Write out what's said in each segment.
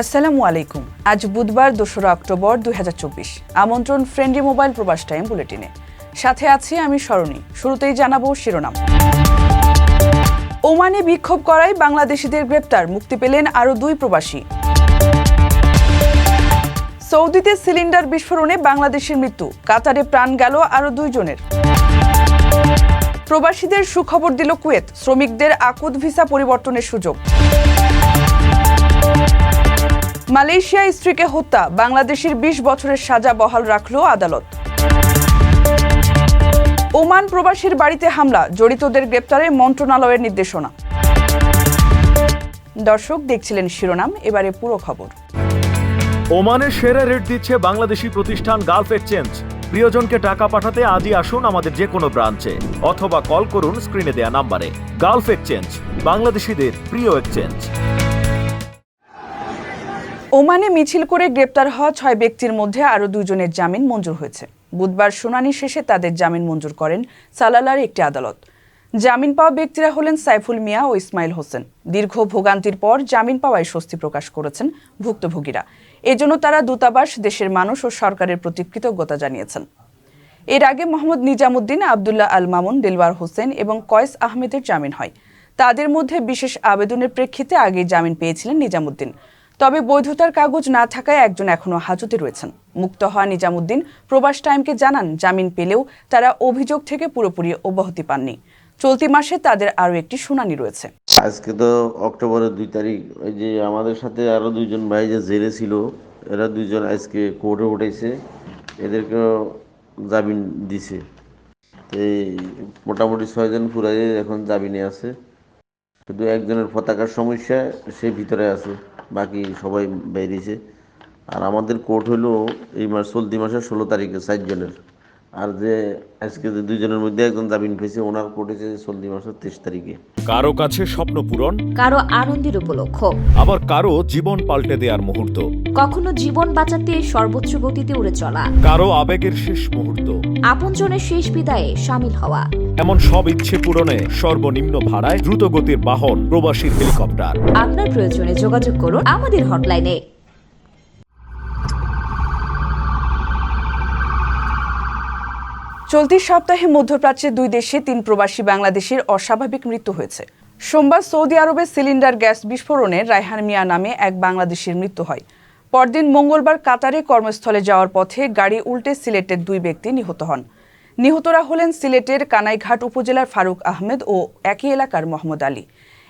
আসসালামু আলাইকুম। আজ বুধবার, দোসরা অক্টোবর, দুই আমন্ত্রণ ফ্রেন্ডলি মোবাইল প্রবাস টাইম বুলেটিনে। সাথে আছি আমি স্মরণী। শুরুতেই জানাব শিরোনাম। ওমানে বিক্ষোভ করায় বাংলাদেশিদের গ্রেপ্তার। মুক্তি পেলেন আরও দুই প্রবাসী। সৌদিতে সিলিন্ডার বিস্ফোরণে বাংলাদেশের মৃত্যু। কাতারে প্রাণ গেল আরও দুইজনের। প্রবাসীদের সুখবর দিল কুয়েত। শ্রমিকদের আকুদ ভিসা পরিবর্তনের সুযোগ। মালয়েশিয়া স্ত্রীকে হত্যা, বাংলাদেশের ২০ বছরের সাজা বহাল রাখল আদালত। ওমান প্রবাসীর বাড়িতে হামলা, জড়িতদের গ্রেপ্তারে মন্ত্রণালয়ের নির্দেশনা। দর্শক, দেখছিলেন শিরোনাম, এবারে পুরো খবর। ওমানের সেরা রেট দিচ্ছে বাংলাদেশি প্রতিষ্ঠান গালফ এক্সচেঞ্জ। প্রিয়জনকে টাকা পাঠাতে আজই আসুন আমাদের যে কোনো ব্রাঞ্চে, অথবা কল করুন স্ক্রিনে দেয়া নাম্বারে। গালফ এক্সচেঞ্জ, বাংলাদেশিদের প্রিয় এক্সচেঞ্জ। ওমানে মিছিল করে গ্রেপ্তার হওয়া ছয় ব্যক্তির মধ্যে আরও দুজনের জামিন মঞ্জুর হয়েছে। বুধবার শুনানি শেষে তাদের জামিন মঞ্জুর করেন সালালার একটি আদালত। জামিন পাওয়া ব্যক্তিরা হলেন সাইফুল মিয়া ও ইসমাইল হোসেন। দীর্ঘ ভোগান্তির পর জামিন পাওয়ায় স্বস্তি প্রকাশ করেছেন ভুক্তভোগীরা। এজন্য তারা দূতাবাস, দেশের মানুষ ও সরকারের প্রতি কৃতজ্ঞতা জানিয়েছেন। এর আগে মোহাম্মদ নিজামুদ্দিন, আবদুল্লাহ আল মামুন, দেলওয়ার হোসেন এবং কয়েস আহমেদের জামিন হয়। তাদের মধ্যে বিশেষ আবেদনের প্রেক্ষিতে আগে জামিন পেয়েছিলেন নিজামুদ্দিন। তবে বৈধতার কাগজ না থাকায় একজন এখনও হাজতে রয়েছেন। মুক্ত হওয়া নিজামুদ্দিন প্রবাস টাইমকে জানান, জামিন পেলেও তারা অভিযোগ থেকে পুরোপুরি অব্যাহতি পাননি। চলতি মাসে তাদের আরও একটি শুনানি রয়েছে। আজকে তো অক্টোবরের দুই তারিখ। ওই যে আমাদের সাথে আরও দুইজন ভাই যে জেলে ছিল, এরা দুইজন আজকে কোর্টে উঠেছে। এদেরকেও জামিন দিছে। এই মোটামুটি ছয়জন পুরাই এখন জামিনে আছে। শুধু একজনের পতাকার সমস্যা, সে ভিতরে আছে। বাকি সবাই বেরিয়েছে আর আমাদের কোর্ট হলো এই মাস চলতি মাসের ষোলো তারিখে চারজনের আর যে আজকে যে দুইজনের মধ্যে একজন জামিন পেয়েছে ওনার কোর্ট হয়েছে চলতি মাসের তেইশ তারিখে। কারও কাছে স্বপ্ন পূরণ কারও আনন্দের উপলক্ষ। আবার কারও জীবন পাল্টে দেওয়ার মুহূর্ত। কখনো জীবন বাঁচাতে সর্বোচ্চ গতিতে উড়ে চলা। কারও আবেগের শেষ মুহূর্ত। আপনজনের শেষ বিদায়ে সামিল হওয়া। এমন সব ইচ্ছে পূরণে সর্বনিম্ন ভাড়ায় দ্রুতগতির বাহন প্রবাসীর হেলিকপ্টার। আপনার প্রয়োজনে যোগাযোগ করুন আমাদের হটলাইনে। চলতি সপ্তাহে মধ্যপ্রাচ্যের দুই দেশে তিন প্রবাসী বাংলাদেশের অস্বাভাবিক মৃত্যু হয়েছে। সোমবার সৌদি আরবে সিলিন্ডার গ্যাস বিস্ফোরণে রায়হান মিয়া নামে এক বাংলাদেশের মৃত্যু হয়। পরদিন মঙ্গলবার কাতারে কর্মস্থলে যাওয়ার পথে গাড়ি উল্টে সিলেটের দুই ব্যক্তি নিহত হন। নিহতরা হলেন সিলেটের কানাইঘাট উপজেলার ফারুক আহমেদ ও একই এলাকার মোহাম্মদ আলী।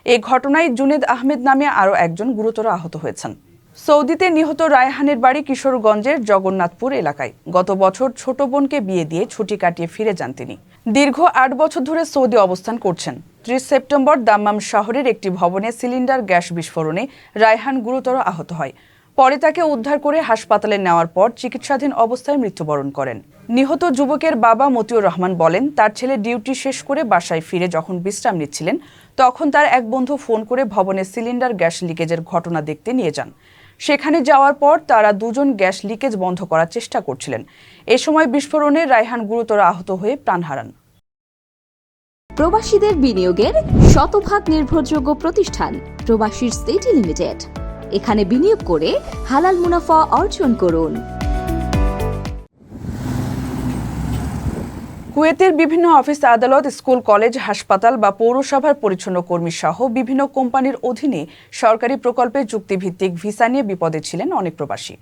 এই ঘটনায় জুনেদ আহমেদ নামে আরও একজন গুরুতর আহত হয়েছেন। সৌদিতে নিহত রায়হানের বাড়ি কিশোরগঞ্জের জগন্নাথপুর এলাকায়। গত বছর ছোট বোনকে বিয়ে দিয়ে ছুটি কাটিয়ে ফিরে যান তিনি। দীর্ঘ আট বছর ধরে সৌদি অবস্থান করছেন। ত্রিশ সেপ্টেম্বর দাম্মাম শহরের একটি ভবনে সিলিন্ডার গ্যাস বিস্ফোরণে রায়হান গুরুতর আহত হয়। পরে তাকে উদ্ধার করে হাসপাতালে নেওয়ার পর চিকিৎসাধীন অবস্থায় মৃত্যুবরণ করেন। নিহত যুবকের বাবা মতিউর রহমান বলেন, তার ছেলে ডিউটি শেষ করে বাসায় ফিরে যখন বিশ্রাম নিচ্ছিলেন, তখন তার এক বন্ধু ফোন করে ভবনের সিলিন্ডার গ্যাস লিকেজের ঘটনা দেখতে নিয়ে যান। সেখানে যাওয়ার পর তারা দুজন গ্যাস লিকেজ বন্ধ করার চেষ্টা করছিলেন। এ সময় বিস্ফোরণে রায়হান গুরুতর আহত হয়ে প্রাণ হারান। প্রবাসীদের বিনিয়োগের শতভাগ নির্ভরযোগ্য প্রতিষ্ঠান প্রবাসীর সিটি লিমিটেড। এখানে বিনিয়োগ করে হালাল মুনাফা অর্জন করুন। কুয়েতের বিভিন্ন অফিস আদালত, স্কুল, কলেজ, হাসপাতাল বা পৌরসভার পরিচ্ছন্ন কর্মী সহ বিভিন্ন কোম্পানির অধীনে সরকারি প্রকল্পে চুক্তিভিত্তিক ভিসা নিয়ে বিপদে ছিলেন অনেক প্রবাসী।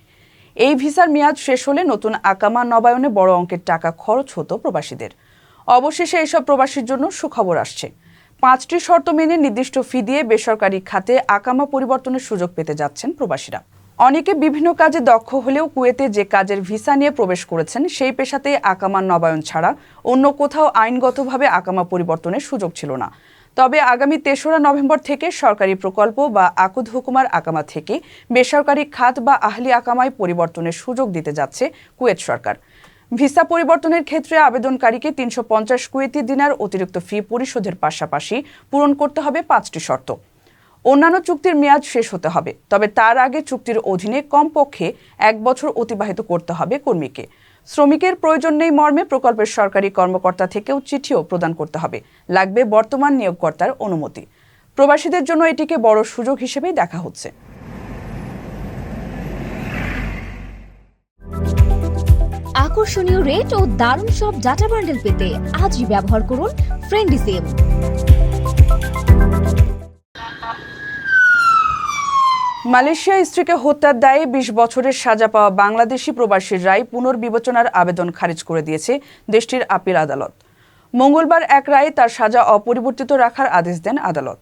এই ভিসার মেয়াদ শেষ হলে নতুন আকামা নবায়নে বড় অঙ্কের টাকা খরচ হতো প্রবাসীদের। অবশেষে এইসব প্রবাসীর জন্য সুখবর আসছে। পাঁচটি শর্ত মেনে নির্দিষ্ট ফি দিয়ে বেসরকারি খাতে আকামা পরিবর্তনের সুযোগ পেতে যাচ্ছেন প্রবাসীরা। অনেকে বিভিন্ন কাজে দক্ষ হলেও কুয়েতে যে কাজের ভিসা নিয়ে প্রবেশ করেছেন, সেই পেশাতে আকামা নবায়ন ছাড়া অন্য কোথাও আইনগতভাবে আকামা পরিবর্তনের সুযোগ ছিল না। তবে আগামী তেসরা নভেম্বর থেকে সরকারি প্রকল্প বা আকুদ হুকুমার আকামা থেকে বেসরকারি খাত বা আহলি আকামায় পরিবর্তনের সুযোগ দিতে যাচ্ছে কুয়েত সরকার। ভিসা পরিবর্তনের ক্ষেত্রে আবেদনকারীকে তিনশো পঞ্চাশ কুয়েতি দিনার অতিরিক্ত ফি পরিশোধের পাশাপাশি পূরণ করতে হবে পাঁচটি শর্ত। অন্যান্য চুক্তির মেয়াদ শেষ হতে হবে, তবে তার আগে চুক্তির অধীনে কমপক্ষে এক বছর অতিবাহিত করতে হবে কর্মীকে। শ্রমিকের প্রয়োজন নেই মর্মে প্রকল্পের সরকারি কর্মকর্তা থেকেও চিঠিও প্রদান করতে হবে, লাগবে বর্তমান নিয়োগকর্তার অনুমতি। প্রবাসীদের জন্য এটিকে বড় সুযোগ হিসেবেই দেখা হচ্ছে। আকর্ষণীয় রেট ও দারুণ সব ডাটা বান্ডেল পেতে আজই ব্যবহার করুন ফ্রেন্ডি সিম মালয়েশিয়া স্ত্রীকে হত্যার দায়ে বিশ বছরের সাজা পাওয়া বাংলাদেশি প্রবাসীর রায় পুনর্বিবেচনার আবেদন খারিজ করে দিয়েছে দেশটির আপিল আদালত। মঙ্গলবার এক রায়ে তার সাজা অপরিবর্তিত রাখার আদেশ দেন আদালত।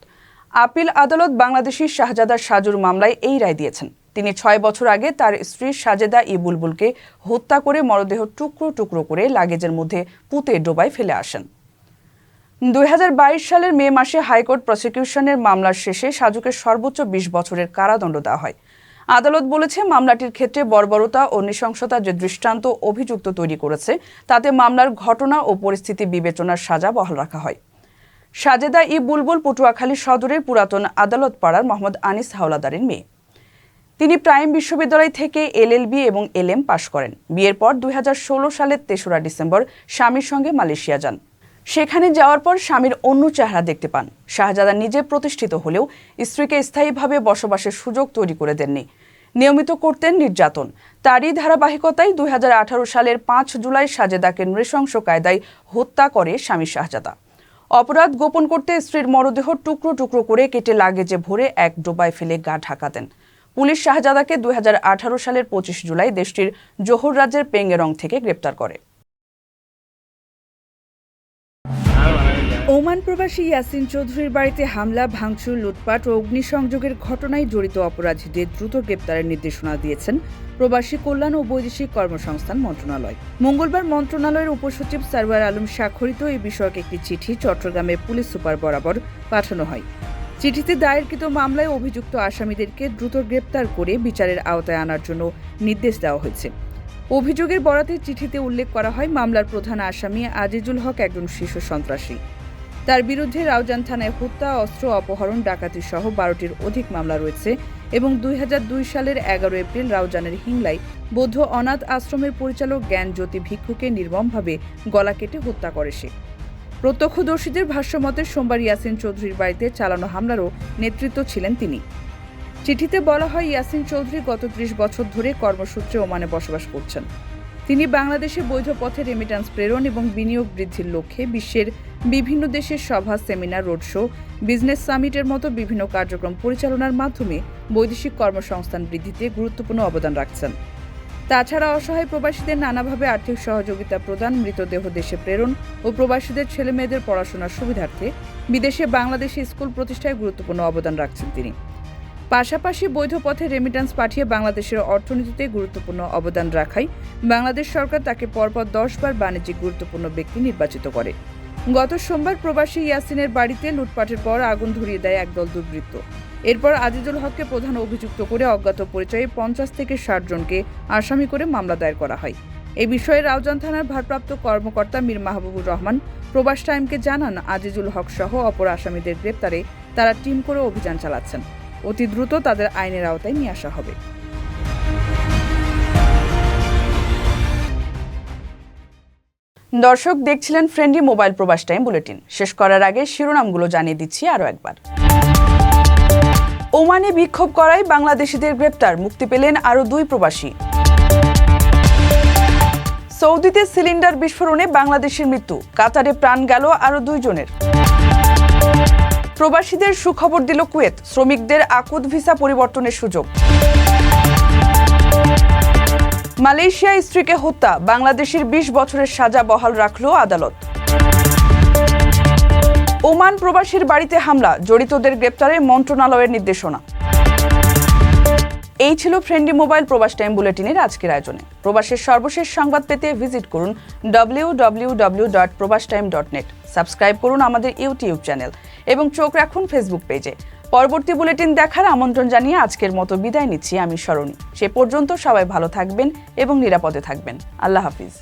আপিল আদালত বাংলাদেশি শাহজাদা সাজুর মামলায় এই রায় দিয়েছেন। তিনি ছয় বছর আগে তার স্ত্রী সাজেদা ই বুলবুলকে হত্যা করে মরদেহ টুকরো টুকরো করে লাগেজের মধ্যে পুঁতে ডোবায় ফেলে আসেন। দুই হাজার বাইশ সালের মে মাসে হাইকোর্ট প্রসিকিউশনের মামলার শেষে সাজুকে সর্বোচ্চ বিশ বছরের কারাদণ্ড দেওয়া হয়। আদালত বলেছে, মামলাটির ক্ষেত্রে বর্বরতা ও নৃশংসতা যে দৃষ্টান্ত অভিযুক্ত তৈরি করেছে, তাতে মামলার ঘটনা ও পরিস্থিতি বিবেচনার সাজা বহাল রাখা হয়। সাজেদা ই বুলবুল পটুয়াখালী সদরের পুরাতন আদালত পাড়ার মোহাম্মদ আনিস হাওলাদারের মেয়ে। তিনি প্রাইম বিশ্ববিদ্যালয় থেকে এলএলবি এবং এলএম পাশ করেন। বিয়ের পর দুই হাজার ষোলো সালের তেসরা ডিসেম্বর স্বামীর সঙ্গে মালয়েশিয়া যান। সেখানে যাওয়ার পর স্বামীর অন্য চেহারা দেখতে পান। শাহজাদা নিজে প্রতিষ্ঠিত হলেও স্ত্রীকে স্থায়ীভাবে বসবাসের সুযোগ তৈরি করে দেননি। নিয়মিত করতেন নির্যাতন। তারই ধারাবাহিকতায় দুই হাজার আঠারো সালের পাঁচ জুলাই সাজেদাকে নৃশংস কায়দায় হত্যা করে স্বামী শাহজাদা। অপরাধ গোপন করতে স্ত্রীর মরদেহ টুকরো টুকরো করে কেটে লাগেজে ভরে এক ডোবায় ফেলে গা ঢাকা দেন। পুলিশ শাহজাদাকে দুই হাজার আঠারো সালের পঁচিশ জুলাই দেশটির জোহর রাজ্যের পেঙ্গেরং থেকে গ্রেপ্তার করে। ওমান প্রবাসী ইয়াসিন চৌধুরীর বাড়িতে হামলা, ভাঙচুর, লুটপাট ও অগ্নিসংযোগের ঘটনায় জড়িত অপরাধীদের দ্রুত গ্রেপ্তারের নির্দেশনা দিয়েছেন প্রবাসী কল্যাণ ও বৈদেশিক কর্মসংস্থান মন্ত্রণালয়। মঙ্গলবার মন্ত্রণালয়ের উপসচিব সারওয়ার আলম স্বাক্ষরিত এই বিষয়ক একটি চিঠি চট্টগ্রামের পুলিশ সুপার বরাবর পাঠানো হয়। চিঠিতে দায়েরকৃত মামলায় অভিযুক্ত আসামিদেরকে দ্রুত গ্রেপ্তার করে বিচারের আওতায় আনার জন্য নির্দেশ দেওয়া হয়েছে। অভিযোগের বরাতে চিঠিতে উল্লেখ করা হয়, মামলার প্রধান আসামি আজিজুল হক একজন শীর্ষ সন্ত্রাসী। তার বিরুদ্ধে রাউজান থানায় হত্যা, অস্ত্র অপহরণ ডাকাতি সহ বারোটির অধিক মামলা রয়েছে এবং দুই হাজার দুই সালের এগারো এপ্রিল রাউজানের হিংলায় বৌদ্ধ অনাথ আশ্রমের পরিচালক জ্ঞান জ্যোতি ভিক্ষুকে নির্মমভাবে গলা কেটে হত্যা করে সে। প্রত্যক্ষদর্শীদের ভাষ্যমতে, সোমবার ইয়াসিন চৌধুরীর বাড়িতে চালানো হামলারও নেতৃত্ব ছিলেন তিনি। চিঠিতে বলা হয়, ইয়াসিন চৌধুরী গত ত্রিশ বছর ধরে কর্মসূত্রে ওমানে বসবাস করছেন। তিনি বাংলাদেশে বৈধ পথে রেমিট্যান্স প্রেরণ এবং বিনিয়োগ বৃদ্ধির লক্ষ্যে বিশ্বের বিভিন্ন দেশের সভা সেমিনার রোড শো বিজনেস সামিটের মতো বিভিন্ন কার্যক্রম পরিচালনার মাধ্যমে বৈদেশিক কর্মসংস্থান বৃদ্ধিতে গুরুত্বপূর্ণ অবদান রাখছেন। তাছাড়া অসহায় প্রবাসীদের নানাভাবে আর্থিক সহযোগিতা প্রদান, মৃতদেহ দেশে প্রেরণ ও প্রবাসীদের ছেলেমেয়েদের পড়াশোনার সুবিধার্থে বিদেশে বাংলাদেশে স্কুল প্রতিষ্ঠায় গুরুত্বপূর্ণ অবদান রাখছেন তিনি। পাশাপাশি বৈধ পথে রেমিট্যান্স পাঠিয়ে বাংলাদেশের অর্থনীতিতে গুরুত্বপূর্ণ অবদান রাখায় বাংলাদেশ সরকার তাকে পরপর দশবার বাণিজ্যিক গুরুত্বপূর্ণ ব্যক্তি নির্বাচিত করে। গত সোমবার প্রবাসী ইয়াসিনের বাড়িতে লুটপাটের পর আগুন ধরিয়ে দেয় একদল দুর্বৃত্ত। এরপর আজিজুল হককে প্রধান অভিযুক্ত করে অজ্ঞাত পরিচয়ে পঞ্চাশ থেকে ষাট জনকে আসামি করে মামলা দায়ের করা হয়। এ বিষয়ে রাউজান থানার ভারপ্রাপ্ত কর্মকর্তা মীর মাহবুবুর রহমান, প্রবাস টাইমকে জানান আজিজুল হক সহ অপর আসামিদের গ্রেপ্তারে তারা টিম করে অভিযান চালাচ্ছেন। অতি দ্রুত তাদের আইনের আওতায় নিয়ে আসা হবে। দর্শক, দেখছিলেন friendly mobile Probash time bulletin. শেষ করার আগে শিরোনামগুলো জানিয়ে দিচ্ছি আরও একবার। ওমানে বিক্ষোভ করায় বাংলাদেশিদের গ্রেপ্তার। মুক্তি পেলেন আরও দুই প্রবাসী। সৌদিতে সিলিন্ডার বিস্ফোরণে বাংলাদেশের মৃত্যু। কাতারে প্রাণ গেল আরও দুইজনের। প্রবাসীদের সুখবর দিল কুয়েত। শ্রমিকদের আকুত ভিসা পরিবর্তনের সুযোগ। মালয়েশিয়া স্ত্রীকে হত্যা। বাংলাদেশের বিশ বছরের সাজা বহাল রাখল আদালত। ওমান প্রবাসীর বাড়িতে হামলা, জড়িতদের গ্রেপ্তারে মন্ত্রণালয়ের নির্দেশনা। এই ছিল ফ্রেন্ডলি মোবাইল প্রবাস টাইম বুলেটিনের আজকের আয়োজনে। প্রবাসের সর্বশেষ সংবাদ পেতে ভিজিট করুন W W W dot Probash time dot net subscribe করুন আমাদের ইউটিউব চ্যানেল এবং চোখ রাখুন ফেসবুক পেজে। পরবর্তী বুলেটিন দেখার আমন্ত্রণ জানিয়ে আজকের মতো বিদায় নিচ্ছি আমি স্মরণী সে পর্যন্ত সবাই ভালো থাকবেন এবং নিরাপদে থাকবেন। আল্লাহ হাফিজ।